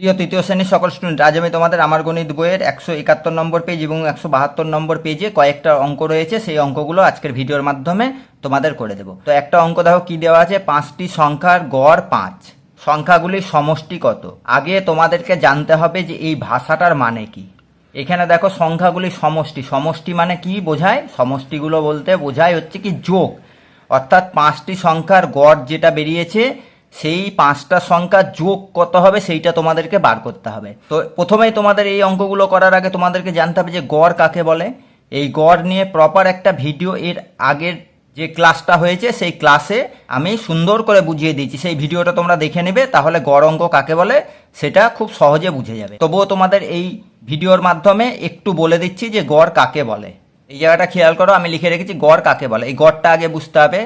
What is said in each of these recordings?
প্রিয় তৃতীয় শ্রেণির সকল স্টুডেন্ট আজ আমি তোমাদের আমার গণিত বইয়ের একশো একাত্তর নম্বর পেজ এবং একশো বাহাত্তর নম্বর পেজে কয়েকটা অঙ্ক রয়েছে। সেই অঙ্কগুলো আজকের ভিডিওর মাধ্যমে তোমাদের করে দেবো। তো একটা অঙ্ক দেখো কি দেওয়া আছে? পাঁচটি সংখ্যার গড় পাঁচ। সংখ্যাগুলির সমষ্টি কত? আগে তোমাদেরকে জানতে হবে যে এই ভাষাটার মানে কি। এখানে দেখো সংখ্যাগুলির সমষ্টি। সমষ্টি মানে কি বোঝায়? সমষ্টিগুলো বলতে বোঝায় হচ্ছে কি যোগ। অর্থাৎ পাঁচটি সংখ্যার গড় যেটা বেরিয়েছে সেই পাঁচটা সংখ্যা যোগ কত হবে সেইটা তোমাদেরকে বার করতে হবে। তো প্রথমেই তোমাদের এই অঙ্কগুলো করার আগে তোমাদেরকে জানতে হবে যে গড় কাকে বলে। এই গড় নিয়ে প্রপার একটা ভিডিও এর আগের যে ক্লাসটা হয়েছে, সেই ক্লাসে আমি সুন্দর করে বুঝিয়ে দিয়েছি। সেই ভিডিওটা তোমরা দেখে নেবে, তাহলে গড় অঙ্ক কাকে বলে সেটা খুব সহজে বুঝে যাবে। তবুও তোমাদের এই ভিডিওর মাধ্যমে একটু বলে দিচ্ছি যে গড় কাকে বলে। এই জায়গাটা খেয়াল করো, আমি লিখে রেখেছি গড় কাকে বলে। এই গড়টা আগে বুঝতে হবে।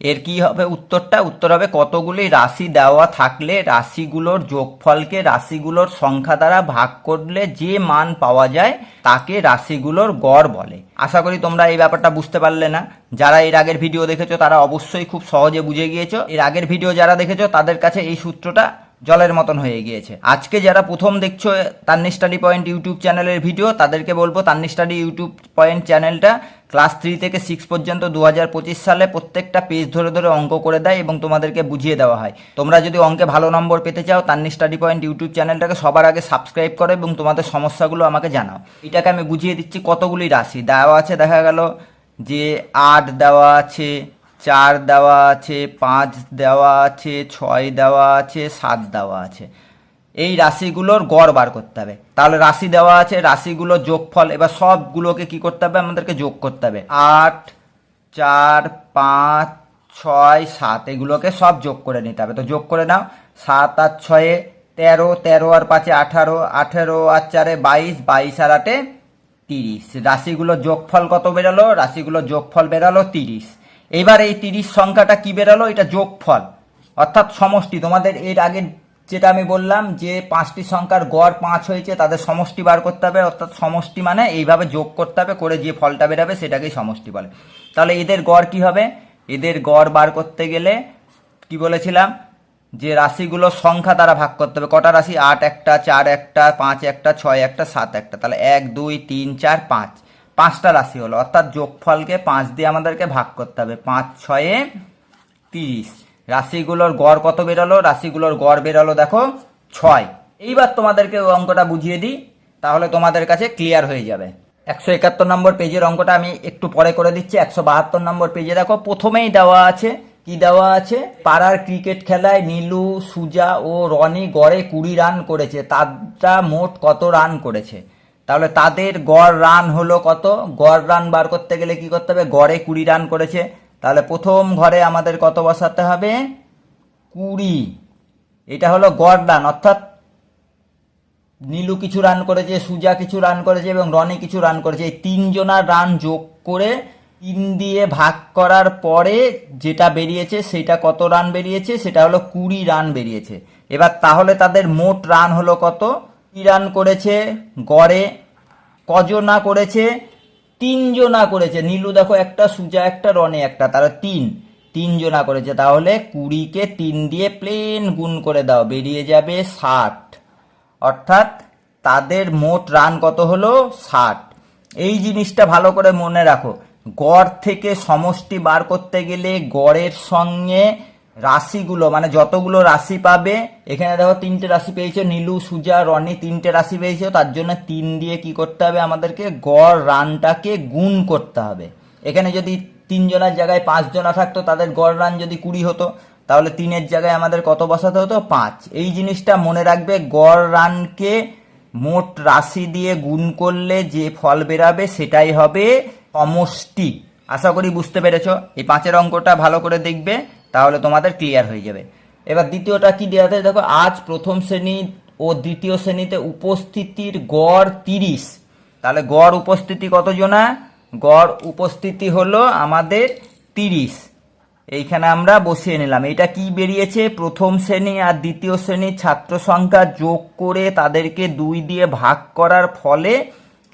এর কি হবে উত্তরটা? উত্তর হবে কতগুলি রাশি দেওয়া থাকলে রাশিগুলোর যোগফলকে রাশিগুলোর সংখ্যা দ্বারা ভাগ করলে যে মান পাওয়া যায় তাকে রাশিগুলোর গড় বলে। আশা করি তোমরা এই ব্যাপারটা বুঝতে পারলে না। যারা এর আগের ভিডিও দেখেছ, তারা অবশ্যই খুব সহজে বুঝে গিয়েছো। এর আগের ভিডিও যারা দেখেছ, তাদের কাছে এই সূত্রটা জলের মতন হয়ে গিয়েছে। আজকে যারা প্রথম দেখছ, তান্নি স্টাডি পয়েন্ট ইউটিউব চ্যানেলের ভিডিও, তাদেরকে বলব তান্নি স্টাডি ইউটিউব পয়েন্ট চ্যানেলটা ক্লাস থ্রি থেকে সিক্স পর্যন্ত দু হাজার পঁচিশ সালে প্রত্যেকটা পেজ ধরে ধরে অঙ্ক করে দেয় এবং তোমাদেরকে বুঝিয়ে দেওয়া হয়। তোমরা যদি অঙ্কে ভালো নম্বর পেতে চাও তান্নি স্টাডি পয়েন্ট ইউটিউব চ্যানেলটাকে সবার আগে সাবস্ক্রাইব করো এবং তোমাদের সমস্যাগুলো আমাকে জানাও। এটাকে আমি বুঝিয়ে দিচ্ছি কতগুলি রাশি। দেওয়া আছে, দেখা গেল যে আট দেওয়া আছে, চার দেওয়া আছে, পাঁচ দেওয়া আছে, ছয় দেওয়া আছে, সাত দেওয়া আছে। এই রাশিগুলোর গড় বার করতে হবে। তাহলে রাশি দেওয়া আছে রাশিগুলোর যোগফল, এবার সবগুলোকে কি করতে হবে? আমাদেরকে যোগ করতে হবে। আট, চার, পাঁচ, ছয়, সাত, এগুলোকে সব যোগ করে নিতে হবে। তো যোগ করে নাও। সাত আর ছয়ে তেরো তেরো আর পাঁচে আঠারো, আঠেরো আর চারে বাইশ বাইশ আর আটে তিরিশ। রাশিগুলোর যোগফল কত বেরালো? রাশিগুলোর যোগফল বেরালো তিরিশ। এবার এই তিরিশ সংখ্যাটা কি বেরালো? এটা যোগফল। অর্থাৎ সমষ্টি। তোমাদের এর আগের যেটা আমি বললাম যে পাঁচটি সংখ্যার গড় পাঁচ হয়েছে, তাদের সমষ্টি বার করতে হবে, অর্থাৎ সমষ্টি মানে এইভাবে যোগ করতে হবে করে যে ফলটা বেরাবে সেটাকেই সমষ্টি বলে। তাহলে এদের গড় কি হবে? এদের গড় বার করতে গেলে কি বলেছিলাম? যে রাশিগুলোর সংখ্যা দ্বারা ভাগ করতে হবে। কটা রাশি? আট একটা, চার একটা, পাঁচ একটা, ছয় একটা, সাত একটা। তাহলে এক, দুই, তিন, চার, পাঁচ। পাঁচটা রাশি হলো। অর্থাৎ যোগফলকে পাঁচ দিয়ে আমাদেরকে ভাগ করতে হবে। পাঁচ, ছয়ে তিরিশ। রাশিগুলোর গড় কত বেরোলো? রাশিগুলোর গড় বেরোলো দেখো ছয়। এইবার তোমাদেরকে ওই অঙ্কটা বুঝিয়ে দিই, তাহলে তোমাদের কাছে ক্লিয়ার হয়ে যাবে। একশো একাত্তর নম্বর পেজের অঙ্কটা আমি একটু পরে করে দিচ্ছি, একশো বাহাত্তর নম্বর পেজে দেখো, প্রথমেই দেওয়া আছে, কি দেওয়া আছে? পাড়ার ক্রিকেট খেলায় নীলু, সুজা ও রনি গড়ে কুড়ি রান করেছে তারা মোট কত রান করেছে? তাহলে তাদের গড় রান হলো কত? গড় রান বার করতে গেলে কি করতে হবে? গড়ে কুড়ি রান করেছে। তাহলে প্রথম ঘরে আমাদের কত বসাতে হবে? কুড়ি। এটা হলো গড় রান অর্থাৎ নীলু কিছু রান করেছে, সুজা কিছু রান করেছে এবং রনি কিছু রান করেছে। এই তিনজনার রান যোগ করে তিন দিয়ে ভাগ করার পরে যেটা বেরিয়েছে, সেটা কত রান বেরিয়েছে? সেটা হলো কুড়ি রান বেরিয়েছে। এবার তাহলে তাদের মোট রান হলো কত? কি রান করেছে গড়ে কজনা করেছে? তিনজনা করেছে। নীলু দেখো একটা, সুজা একটা, রনে একটা, তারা তিন। তিনজনা করেছে। তাহলে কুড়িকে তিন দিয়ে প্লেন গুণ করে দাও, বেরিয়ে যাবে ষাট। অর্থাৎ তাদের মোট রান কত হলো? ষাট। এই জিনিসটা ভালো করে মনে রাখো। গড় থেকে সমষ্টি বার করতে গেলে গড়ের সঙ্গে রাশিগুলো মানে যতগুলো রাশি পাবে, এখানে দেখো তিনটে রাশি পেয়েছ, নীলু, সুজা, রনি তিনটে রাশি পেয়েছ, তার জন্য তিন দিয়ে কি করতে হবে আমাদেরকে? গড় রানটাকে গুণ করতে হবে। এখানে যদি তিনজনের জায়গায় পাঁচজনা থাকতো, তাদের গড় রান যদি কুড়ি হতো, তাহলে তিনের জায়গায় আমাদের কত বসাতে হতো? পাঁচ। এই জিনিসটা মনে রাখবে, গড় রানকে মোট রাশি দিয়ে গুণ করলে যে ফল বেরাবে, সেটাই হবে সমষ্টি। আশা করি বুঝতে পেরেছ? এই পাঁচের অঙ্কটা ভালো করে দেখবে। তাহলে তোমাদের ক্লিয়ার হয়ে যাবে। এবার দ্বিতীয়টা কি দেওয়া আছে? দেখো, আজ প্রথম শ্রেণি ও দ্বিতীয় শ্রেণীতে উপস্থিতির গড় তিরিশ। তাহলে গড় উপস্থিতি কতজনা গড় উপস্থিতি হলো আমাদের তিরিশ। এইখানে আমরা বসিয়ে নিলাম। এটা কি বেরিয়েছে? প্রথম শ্রেণি আর দ্বিতীয় শ্রেণির ছাত্র সংখ্যা যোগ করে তাদেরকে দুই দিয়ে ভাগ করার ফলে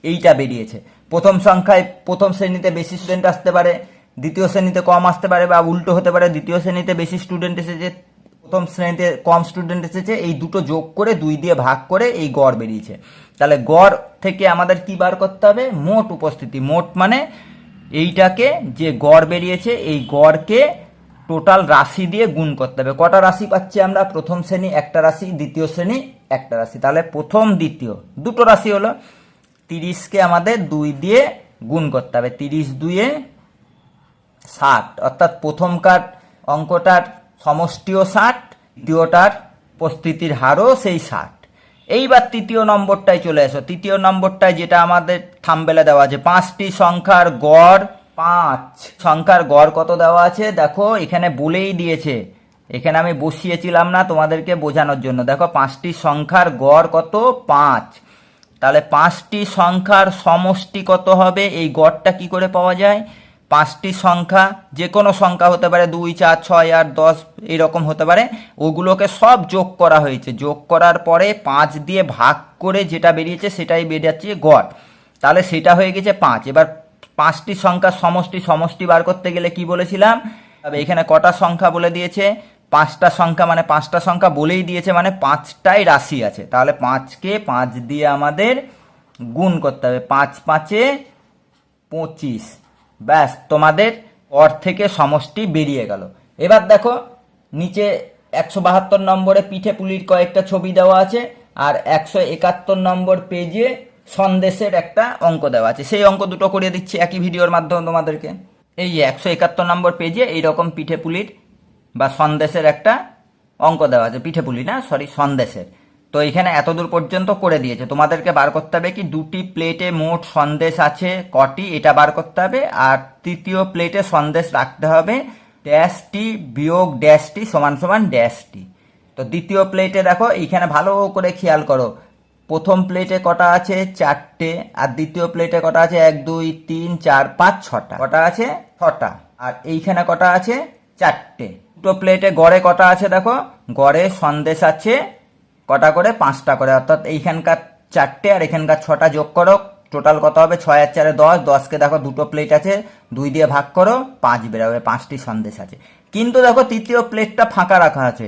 এইটা বেরিয়েছে। প্রথম সংখ্যায় প্রথম শ্রেণীতে বেশি স্টুডেন্ট আসতে পারে। দ্বিতীয় শ্রেণীতে কম আসতে পারে বা উল্টো হতে পারে। দ্বিতীয় শ্রেণীতে বেশি স্টুডেন্ট এসেছে, প্রথম শ্রেণীতে কম স্টুডেন্ট এসেছে, এই দুটো যোগ করে দুই দিয়ে ভাগ করে এই গড় বেরিয়েছে। তাহলে গড় থেকে আমাদের কি বার করতে হবে? মোট উপস্থিতি। মোট মানে এইটাকে যে গড় বেরিয়েছে, এই গড়কে টোটাল রাশি দিয়ে গুণ করতে হবে। কটা রাশি পাচ্ছি আমরা? প্রথম শ্রেণি একটা রাশি, দ্বিতীয় শ্রেণি একটা রাশি। তাহলে প্রথম, দ্বিতীয়। দুটো রাশি হলো তিরিশকে আমাদের দুই দিয়ে গুণ করতে হবে। তিরিশ দুইয়ে ষাট। অর্থাৎ প্রথমকার অঙ্কটার সমষ্টিও ষাট, দ্বিতীয়টার উপস্থিতির হারও সেই ষাট। এইবার তৃতীয় নম্বরটায় চলে এসো। তৃতীয় নম্বরটায় যেটা আমাদের থামবেলে দেওয়া আছে, পাঁচটি সংখ্যার গড় পাঁচ। সংখ্যার গড় কত দেওয়া আছে? দেখো, এখানে বলেই দিয়েছে। এখানে আমি বসিয়েছিলাম না তোমাদেরকে বোঝানোর জন্য। দেখো, পাঁচটি সংখ্যার গড় কত? পাঁচ। তাহলে পাঁচটি সংখ্যার সমষ্টি কত হবে? এই গড়টা কি করে পাওয়া যায়? পাঁচটি সংখ্যা যে কোনো সংখ্যা হতে পারে দুই, চার, ছয়, আট, দশ, এরকম হতে পারে। ওগুলোকে সব যোগ করা হয়েছে। যোগ করার পরে পাঁচ দিয়ে ভাগ করে যেটা বেরিয়েছে সেটাই বেরিয়েছে গড়। তাহলে সেটা হয়ে গেছে পাঁচ। এবার পাঁচটি সংখ্যার সমষ্টি সমষ্টি বার করতে গেলে কি বলেছিলাম? তবে এখানে কটা সংখ্যা বলে দিয়েছে? পাঁচটা সংখ্যা মানে পাঁচটা সংখ্যা বলেই দিয়েছে মানে পাঁচটাই রাশি আছে। তাহলে পাঁচকে পাঁচ দিয়ে আমাদের গুণ করতে হবে। পাঁচ পাঁচে পঁচিশ। ব্যাস, তোমাদের পর থেকে সমষ্টি বেরিয়ে গেল। এবার দেখো, নিচে একশো বাহাত্তর নম্বরে পিঠে পুলির কয়েকটা ছবি দেওয়া আছে, আর একশো একাত্তর নম্বর পেজে সন্দেশের একটা অঙ্ক দেওয়া আছে। সেই অঙ্ক দুটো করিয়ে দিচ্ছি একই ভিডিওর মাধ্যমে তোমাদেরকে। এই একশো একাত্তর নম্বর পেজে এইরকম পিঠে পুলির বা সন্দেশের একটা অঙ্ক দেওয়া আছে। পিঠে পুলি না সরি সন্দেশের। তো এখানে এতদূর পর্যন্ত করে দিয়েছে। তোমাদেরকে বার করতে হবে কি দুটি প্লেটে মোট সন্দেশ আছে, কটি এটা বার করতে হবে, আর তৃতীয় প্লেটে সন্দেশ রাখতে হবে ড্যাশটি বিয়োগ ড্যাশটি সমান সমান ড্যাশটি তো দ্বিতীয় প্লেটে দেখো, এইখানে ভালো করে খেয়াল করো। প্রথম প্লেটে কটা আছে? চারটে। আর দ্বিতীয় প্লেটে কটা আছে? এক, দুই, তিন, চার, পাঁচ, ছটা। কটা আছে? ছটা। আর এইখানে কটা আছে? চারটে। দুটো প্লেটে গড়ে কটা আছে দেখো? গড়ে সন্দেশ আছে কটা করে? পাঁচটা করে। অর্থাৎ এইখানকার চারটে আর এখানকার ছটা যোগ করো। টোটাল কত হবে? ছয় আর চারে দশ। দশকে দেখো দুটো প্লেট আছে। দুই দিয়ে ভাগ করো, পাঁচ বেরোবে। পাঁচটি সন্দেশ আছে। কিন্তু দেখো তৃতীয় প্লেটটা ফাঁকা রাখা আছে।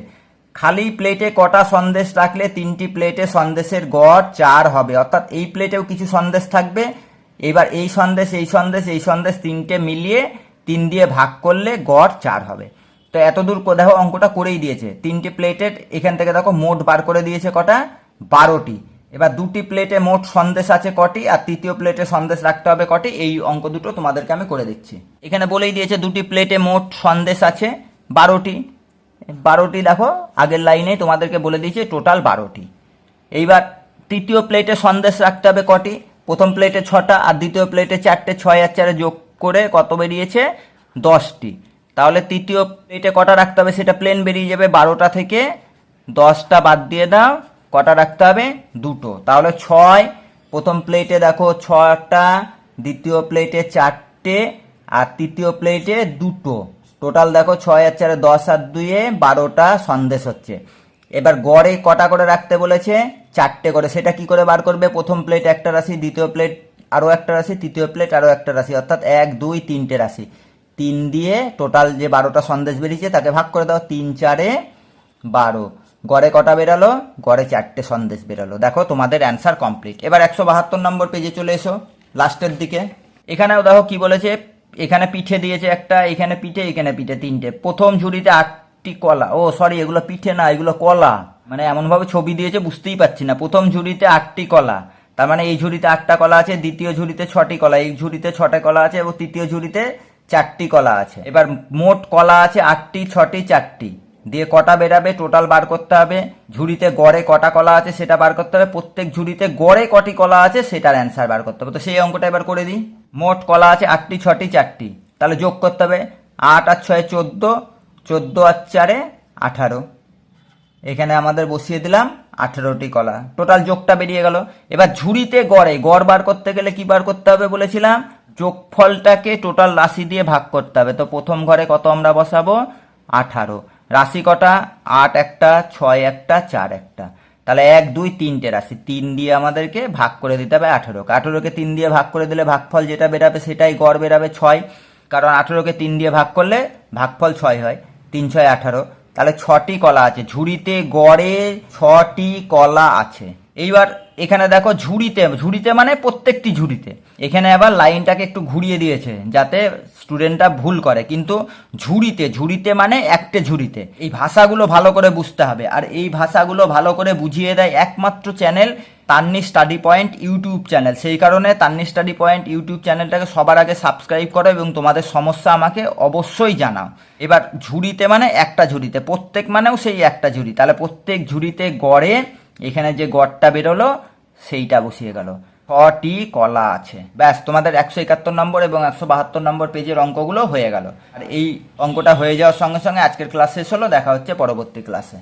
খালি প্লেটে কটা সন্দেশ রাখলে তিনটি প্লেটে সন্দেশের গড় চার হবে। অর্থাৎ এই প্লেটেও কিছু সন্দেশ থাকবে। এবার এই সন্দেশ এই সন্দেশ এই সন্দেশ তিনটে মিলিয়ে তিন দিয়ে ভাগ করলে গড় চার হবে। তো এতদূর কো- দেখো অঙ্কটা করেই দিয়েছে। তিনটি প্লেটের এখান থেকে দেখো মোট বার করে দিয়েছে কটা? বারোটি। এবার দুটি প্লেটে মোট সন্দেশ আছে কটি আর তৃতীয় প্লেটে সন্দেশ রাখতে হবে কটি? এই অঙ্ক দুটো তোমাদেরকে আমি করে দিচ্ছি। এখানে বলেই দিয়েছে দুটি প্লেটে মোট সন্দেশ আছে বারোটি। বারোটি দেখো, আগের লাইনে তোমাদেরকে বলে দিয়েছে টোটাল বারোটি। এইবার তৃতীয় প্লেটে সন্দেশ রাখতে হবে কটি? প্রথম প্লেটে ছটা আর দ্বিতীয় প্লেটে চারটে, ছয় আর চারে যোগ করে কত বেরিয়েছে? দশটি। তাহলে তৃতীয় প্লেটে কটা রাখতে হবে? সেটা প্লেন বেরিয়ে যাবে বারোটা থেকে দশটা বাদ দিয়ে দাও। কটা রাখতে হবে? দুটো। তাহলে ছয়, প্রথম প্লেটে দেখো ছটা দ্বিতীয় প্লেটে চারটে, আর তৃতীয় প্লেটে দুটো। টোটাল দেখো ছয় আর চারে দশ আর দুইয়ে বারোটা সন্দেশ হচ্ছে। এবার গড়ে কটা করে রাখতে বলেছে? চারটে করে। সেটা কি করে বার করবে? প্রথম প্লেট একটা রাশি, দ্বিতীয় প্লেট আরও একটা রাশি, তৃতীয় প্লেট আরও একটা রাশি। অর্থাৎ এক, দুই, তিনটে রাশি। তিন দিয়ে টোটাল যে বারোটা সন্দেশ বেরিয়েছে, তাকে ভাগ করে দাও, তিন, চারে বারো। গড়ে কটা বেরালো? গড়ে চারটে সন্দেশ বেরালো। দেখো, তোমাদের অ্যান্সার কমপ্লিট এবার একশো বাহাত্তর নম্বর পেজে চলে এসো লাস্টের দিকে। এখানেও দেখো কি বলেছে, এখানে পিঠে দিয়েছে একটা, এখানে পিঠে এখানে পিঠে তিনটে। প্রথম ঝুড়িতে আটটি কলা। ও সরি এগুলো পিঠে না, এগুলো কলা। মানে এমনভাবে ছবি দিয়েছে, বুঝতেই পারছি না। প্রথম ঝুড়িতে আটটি কলা। তার মানে এই ঝুড়িতে আটটা কলা আছে, দ্বিতীয় ঝুড়িতে ছটি কলা। এই ঝুড়িতে ছটা কলা আছে এবং তৃতীয় ঝুড়িতে চারটি কলা আছে। এবার মোট কলা আছে আটটি, ছটি, চারটি। দিয়ে কটা বেরাবে টোটাল বার করতে হবে। ঝুড়িতে গড়ে কটা কলা আছে সেটা বার করতে হবে। প্রত্যেক ঝুড়িতে গড়ে কটি কলা আছে সেটার অ্যান্সার বার করতে হবে। তো সেই অঙ্কটা এবার করে দিই। মোট কলা আছে আটটি, ছটি, চারটি। তাহলে যোগ করতে হবে। আট আর ছয় চোদ্দ চোদ্দ আর চারে আঠারো। এখানে আমাদের বসিয়ে দিলাম আঠেরোটি কলা। টোটাল যোগটা বেরিয়ে গেল। এবার ঝুড়িতে গড়ে, গড় বার করতে গেলে কি বার করতে হবে বলেছিলাম? যোগফলটাকে টোটাল রাশি দিয়ে ভাগ করতে হবে। তো প্রথম ঘরে কত আমরা বসাবো? আঠারো। রাশি কটা? আট একটা, ছয় একটা, চার একটা। তাহলে এক, দুই, তিনটে রাশি। তিন দিয়ে আমাদেরকে ভাগ করে দিতে হবে আঠেরোকে। আঠেরোকে তিন দিয়ে ভাগ করে দিলে ভাগফল যেটা বেরাবে সেটাই গড় বেরাবে ছয়। কারণ আঠেরোকে তিন দিয়ে ভাগ করলে ভাগফল ছয় হয়। তিন, ছয়, আঠারো। তাহলে ছটি কলা আছে। ঝুড়িতে গড়ে ছটি কলা আছে। এইবার এখানে দেখো ঝুড়িতে ঝুড়িতে মানে প্রত্যেকটি ঝুড়িতে। এখানে আবার লাইনটাকে একটু ঘুরিয়ে দিয়েছে, যাতে স্টুডেন্টরা ভুল করে। কিন্তু ঝুড়িতে ঝুড়িতে মানে একটা ঝুড়িতে। এই ভাষাগুলো ভালো করে বুঝতে হবে। আর এই ভাষাগুলো ভালো করে বুঝিয়ে দেয় একমাত্র channel Tanni study point YouTube channel. সেই কারণে তান্নি স্টাডি পয়েন্ট ইউটিউব চ্যানেলটাকে সবার আগে সাবস্ক্রাইব করো এবং তোমাদের সমস্যা আমাকে অবশ্যই জানাও। এবার ঝুড়িতে মানে একটা ঝুড়িতে, প্রত্যেক মানেও সেই একটা ঝুড়ি। তাহলে প্রত্যেক ঝুড়িতে গড়ে এখানে যে গড়টা বেরোলো, সেইটা বসিয়ে গেল। ছটি কলা আছে। ব্যাস, তোমাদের একশো একাত্তর নম্বর এবং একশো বাহাত্তর নম্বর পেজের অঙ্কগুলো হয়ে গেল। আর এই অঙ্কটা হয়ে যাওয়ার সঙ্গে সঙ্গে আজকের ক্লাস শেষ হলো, দেখা হচ্ছে পরবর্তী ক্লাসে।